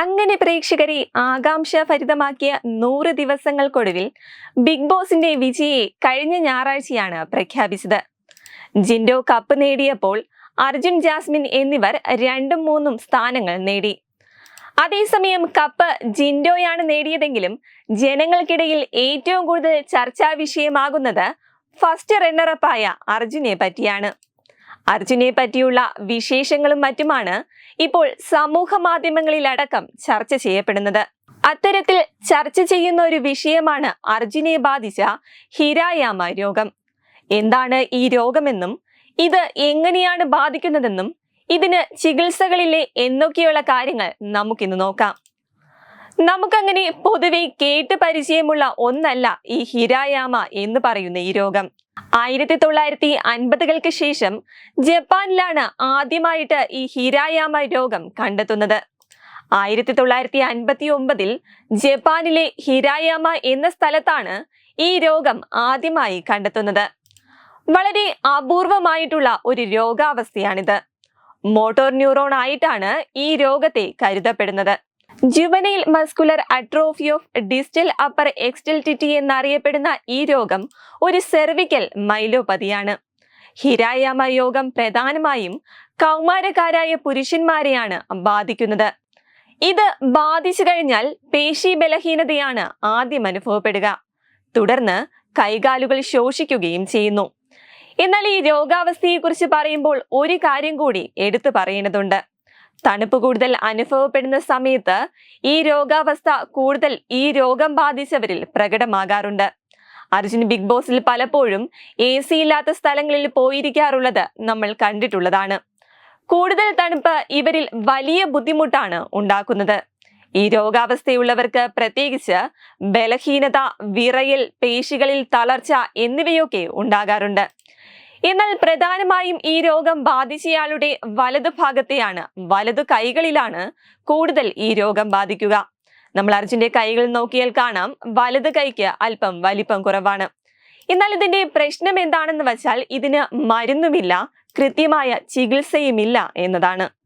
അങ്ങനെ പ്രേക്ഷകരെ ആകാംക്ഷഭരിതമാക്കിയ നൂറ് ദിവസങ്ങൾക്കൊടുവിൽ ബിഗ് ബോസിന്റെ വിജയെ കഴിഞ്ഞ ഞായറാഴ്ചയാണ് പ്രഖ്യാപിച്ചത്. ജിൻഡോ കപ്പ് നേടിയപ്പോൾ അർജുൻ ജാസ്മിൻ എന്നിവർ രണ്ടും മൂന്നും സ്ഥാനങ്ങൾ നേടി. അതേസമയം കപ്പ് ജിൻഡോയാണ് നേടിയതെങ്കിലും ജനങ്ങൾക്കിടയിൽ ഏറ്റവും കൂടുതൽ ചർച്ചാ വിഷയമാകുന്നത് ഫസ്റ്റ് റണ്ണറപ്പായ അർജുനെ പറ്റിയാണ്. അർജുനെ പറ്റിയുള്ള വിശേഷങ്ങളും മറ്റുമാണ് ഇപ്പോൾ സമൂഹ മാധ്യമങ്ങളിലടക്കം ചർച്ച ചെയ്യപ്പെടുന്നത്. അത്തരത്തിൽ ചർച്ച ചെയ്യുന്ന ഒരു വിഷയമാണ് അർജുനെ ബാധിച്ച ഹിരായാമ രോഗം. എന്താണ് ഈ രോഗമെന്നും ഇത് എങ്ങനെയാണ് ബാധിക്കുന്നതെന്നും ഇതിന് ചികിത്സകളിലെ എന്നൊക്കെയുള്ള കാര്യങ്ങൾ നമുക്കിന്ന് നോക്കാം. നമുക്കങ്ങനെ പൊതുവെ കേട്ട് പരിചയമുള്ള ഒന്നല്ല ഈ ഹിരായാമ എന്ന് പറയുന്ന ഈ രോഗം. ആയിരത്തി തൊള്ളായിരത്തി അൻപതുകൾക്ക് ശേഷം ജപ്പാനിലാണ് ആദ്യമായിട്ട് ഈ ഹിരായാമ രോഗം കണ്ടെത്തുന്നത്. ആയിരത്തി തൊള്ളായിരത്തി അൻപത്തി ഒമ്പതിൽ ജപ്പാനിലെ ഹിരായാമ എന്ന സ്ഥലത്താണ് ഈ രോഗം ആദ്യമായി കണ്ടെത്തുന്നത്. വളരെ അപൂർവമായിട്ടുള്ള ഒരു രോഗാവസ്ഥയാണിത്. മോട്ടോർ ന്യൂറോൺ ആയിട്ടാണ് ഈ രോഗത്തെ കരുതപ്പെടുന്നത്. Juvenile muscular atrophy of distal upper extremity എന്നറിയപ്പെടുന്ന ഈ രോഗം ഒരു സെർവിക്കൽ മൈലോപതിയാണ് ഹിരായാമ രോഗം പ്രധാനമായും കൗമാരക്കാരായ പുരുഷന്മാരെയാണ് ബാധിക്കുന്നത്. ഇത് ബാധിച്ചു കഴിഞ്ഞാൽ പേശി ബലഹീനതയാണ് ആദ്യം അനുഭവപ്പെടുക. തുടർന്ന് കൈകാലുകൾ ശോഷിക്കുകയും ചെയ്യുന്നു. എന്നാൽ ഈ രോഗാവസ്ഥയെക്കുറിച്ച് പറയുമ്പോൾ ഒരു കാര്യം കൂടി എടുത്തു പറയേണ്ടതുണ്ട്. തണുപ്പ് കൂടുതൽ അനുഭവപ്പെടുന്ന സമയത്ത് ഈ രോഗാവസ്ഥ കൂടുതൽ ഈ രോഗം ബാധിച്ചവരിൽ പ്രകടമാകാറുണ്ട്. അർജുൻ ബിഗ് ബോസിൽ പലപ്പോഴും എ സി ഇല്ലാത്ത സ്ഥലങ്ങളിൽ പോയിരിക്കാറുള്ളത് നമ്മൾ കണ്ടിട്ടുള്ളതാണ്. കൂടുതൽ തണുപ്പ് ഇവരിൽ വലിയ ബുദ്ധിമുട്ടാണ് ഉണ്ടാക്കുന്നത്. ഈ രോഗാവസ്ഥയുള്ളവർക്ക് പ്രത്യേകിച്ച് ബലഹീനത വിറയൽ പേശികളിൽ തളർച്ച എന്നിവയൊക്കെ ഉണ്ടാകാറുണ്ട്. എന്നാൽ പ്രധാനമായും ഈ രോഗം ബാധിച്ചയാളുടെ വലതു ഭാഗത്തെയാണ്. വലതു കൈകളിലാണ് കൂടുതൽ ഈ രോഗം ബാധിക്കുക. നമ്മൾ അർജുന്റെ കൈകൾ നോക്കിയാൽ കാണാം. വലത് കൈക്ക് അല്പം വലിപ്പം കുറവാണ്. എന്നാൽ ഇതിന്റെ പ്രശ്നം എന്താണെന്ന് വച്ചാൽ ഇതിന് മരുന്നുമില്ല കൃത്യമായ ചികിത്സയുമില്ല എന്നതാണ്.